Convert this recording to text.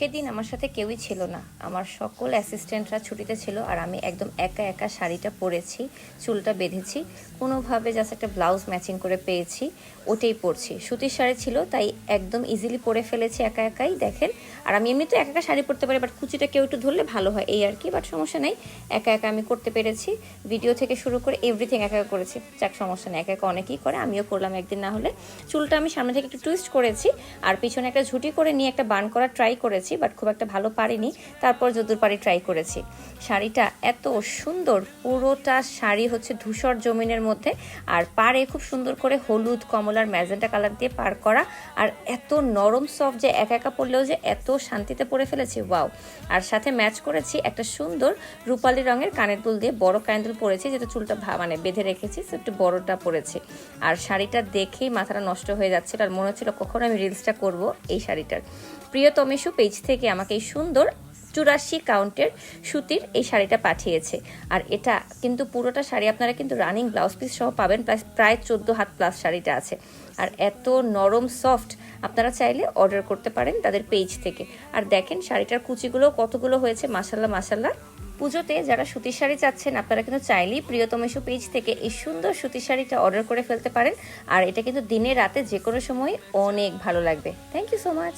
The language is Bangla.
সেদিন আমার সাথে কেউই ছিল না। আমার সকল অ্যাসিস্ট্যান্টরা ছুটিতে ছিল আর আমি একদম একা একা শাড়িটা পরেছি, চুলটা বেঁধেছি। কোনোভাবে জাস্ট একটা ব্লাউজ ম্যাচিং করে পেয়েছি, ওটাই পরছি। সুতির শাড়ি ছিল, তাই একদম ইজিলি পরে ফেলেছি একা একাই, দেখেন। আর আমি এমনিতে একা একা শাড়ি পরতে পারি বাট কুচিটা কেউ একটু ধরলে ভালো হয় এই আর কি বাট সমস্যা নেই। একা একা আমি করতে পেরেছি। ভিডিও থেকে শুরু করে এভরিথিং একা একা করেছি। যাক, সমস্যা নেই, একা একা অনেকেই করে, আমিও করলাম একদিন না হলে। চুলটা আমি সামনে থেকে একটু টুইস্ট করেছি, আর পিছনে একটা ঝুটি করে নিয়ে একটা বান করা ট্রাই করেছি। বাট খুব একটা ভালো পারিনি। তারপর যদুর পারি ট্রাই করেছি। শাড়িটা এত সুন্দর, পুরোটা শাড়ি হচ্ছে ধূসর জমিনের মধ্যে, আর পাড়ে খুব সুন্দর করে হলুদ, কমলার ম্যাজেন্টা কালার দিয়ে পার করা, আর এত নরম সফট যে একা একা পরলেও যে এত শান্তিতে পরে ফেলেছি ওয়াও আর সাথে ম্যাচ করেছি একটা সুন্দর রূপালি রঙের কানের দুল দিয়ে বড় কানের দুল পরেছি, যেটা চুলটা মানে বেঁধে রেখেছি সো একটু বড়টা পরেছি। আর শাড়িটা দেখেই মাথাটা নষ্ট হয়ে যাচ্ছিল, আর মনে হচ্ছিল কখন আমি রিলসটা করব এই শাড়িটার। প্রিয়তমেশু পেজ থেকে আমাকে এই সুন্দর চুরাশি কাউন্টের সুতির এই শাড়িটা পাঠিয়েছে। আর এটা কিন্তু পুরোটা শাড়ি আপনারা কিন্তু রানিং ব্লাউজ পিস সহ পাবেন প্লাস প্রায় চোদ্দ হাত প্লাস শাড়িটা আছে। আর এত নরম সফট আপনারা চাইলে অর্ডার করতে পারেন তাদের পেজ থেকে। আর দেখেন শাড়িটার কুচিগুলো কতগুলো হয়েছে মাসাল্লাহ মাসাল্লাহ পুজোতে যারা সুতির শাড়ি চাচ্ছেন, আপনারা কিন্তু চাইলেই প্রিয়তম পেজ থেকে এই সুন্দর সুতির শাড়িটা অর্ডার করে ফেলতে পারেন। আর এটা কিন্তু দিনে রাতে যে কোনো সময় অনেক ভালো লাগবে। Thank you so much